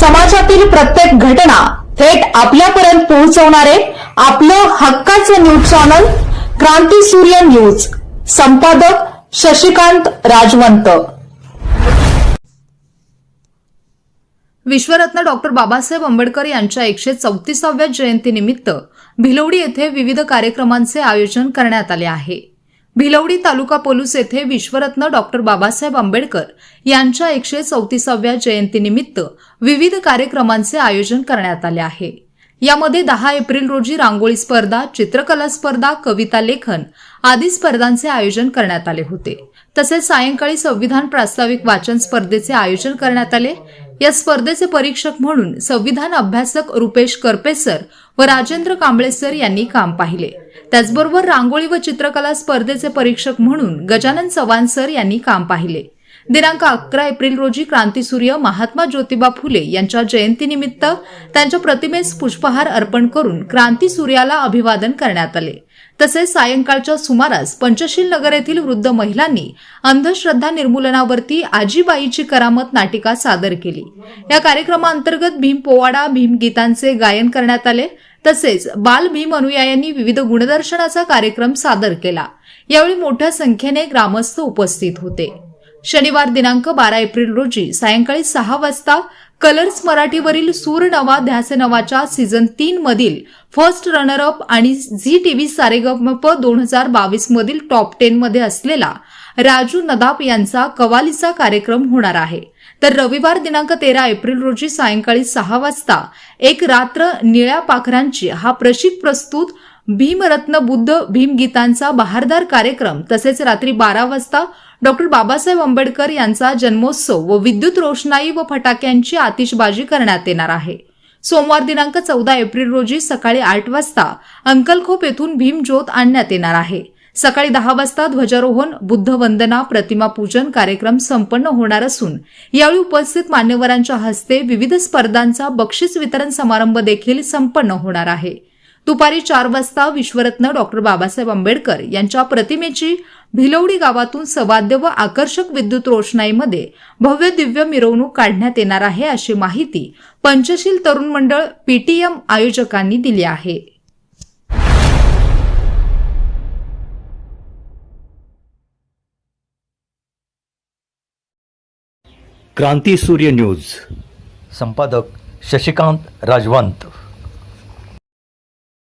समाजातील प्रत्येक घटना थेट आपल्यापर्यंत पोहोचवणारे आपलं हक्काचं न्यूज चॅनल क्रांती सूर्य न्यूज. संपादक शशिकांत राजवंत. विश्वरत्न डॉक्टर बाबासाहेब आंबेडकर यांच्या एकशे चौतीसाव्या जयंतीनिमित्त भिलवडी येथे विविध कार्यक्रमांचे आयोजन करण्यात आले आहे. भिलवडी तालुका पोलीस येथे विश्वरत्न डॉक्टर बाबासाहेब आंबेडकर यांच्या एकशे चौतीसाव्या जयंतीनिमित्त विविध कार्यक्रमांचे आयोजन करण्यात आले आहे. यामध्ये दहा एप्रिल रोजी रांगोळी स्पर्धा चित्रकला स्पर्धा कविता लेखन आदी स्पर्धांचे आयोजन करण्यात आले होते. तसेच सायंकाळी संविधान प्रास्ताविक वाचन स्पर्धेचे आयोजन करण्यात आले. या स्पर्धेचे परीक्षक म्हणून संविधान अभ्यासक रुपेश करपेसर व राजेंद्र कांबळे सर यांनी काम पाहिले. त्याचबरोबर रांगोळी व चित्रकला स्पर्धेचे परीक्षक म्हणून गजानन चव्हाण सर यांनी काम पाहिले. दिनांक अकरा एप्रिल रोजी क्रांतीसूर्य महात्मा ज्योतिबा फुले यांच्या जयंतीनिमित्त त्यांच्या प्रतिमेस पुष्पहार अर्पण करून क्रांतीसूर्याला अभिवादन करण्यात आले. तसेच सायंकाळच्या सुमारास पंचशील नगर येथील वृद्ध महिलांनी अंधश्रद्धा निर्मूलनावरती आजीबाईची करामत नाटिका सादर केली. या कार्यक्रमाअंतर्गत भीम पोवाडा भीम गीतांचे गायन करण्यात आले. तसेच बाल भीम अनुयायांनी विविध गुणदर्शनाचा कार्यक्रम सादर केला. यावेळी मोठ्या संख्येने ग्रामस्थ उपस्थित होते. शनिवार दिनांक बारा एप्रिल रोजी सायंकाळी सहा वाजता कलर्स मराठीवरील सूर नवा ध्यास नवाच्या सीझन तीन मधील फर्स्ट रनर अप आणि झी टीव्ही सारेगमप दोन हजार बावीस मधील टॉप टेन मध्ये असलेला राजू नदाप यांचा कवालीचा कार्यक्रम होणार आहे. तर रविवार दिनांक तेरा एप्रिल रोजी सायंकाळी सहा वाजता एक रात्र निळ्या पाखरांची हा प्रशिक प्रस्तुत भीमरत्न बुद्ध भीमगीतांचा बहारदार कार्यक्रम तसेच रात्री बारा वाजता डॉक्टर बाबासाहेब आंबेडकर यांचा जन्मोत्सव व विद्युत रोषणाई व फटाक्यांची आतिषबाजी करण्यात येणार आहे. सोमवार दिनांक चौदा एप्रिल रोजी सकाळी आठ वाजता अंकलखोप येथून भीमज्योत आणण्यात येणार आहे. सकाळी दहा वाजता ध्वजारोहण बुद्ध वंदना प्रतिमा पूजन कार्यक्रम संपन्न होणार असून यावेळी उपस्थित मान्यवरांच्या हस्ते विविध स्पर्धांचा बक्षीस वितरण समारंभ देखील संपन्न होणार आहे. दुपारी चार वाजता विश्वरत्न डॉक्टर बाबासाहेब आंबेडकर यांच्या प्रतिमेची भिलवडी गावातून सवाद्य व आकर्षक विद्युत रोषणाईमध्ये भव्य दिव्य मिरवणूक काढण्यात येणार आहे अशी माहिती पंचशील तरुण मंडळ पीटीएम आयोजकांनी दिली आहे. क्रांती सूर्य न्यूज. संपादक शशिकांत राजवंत.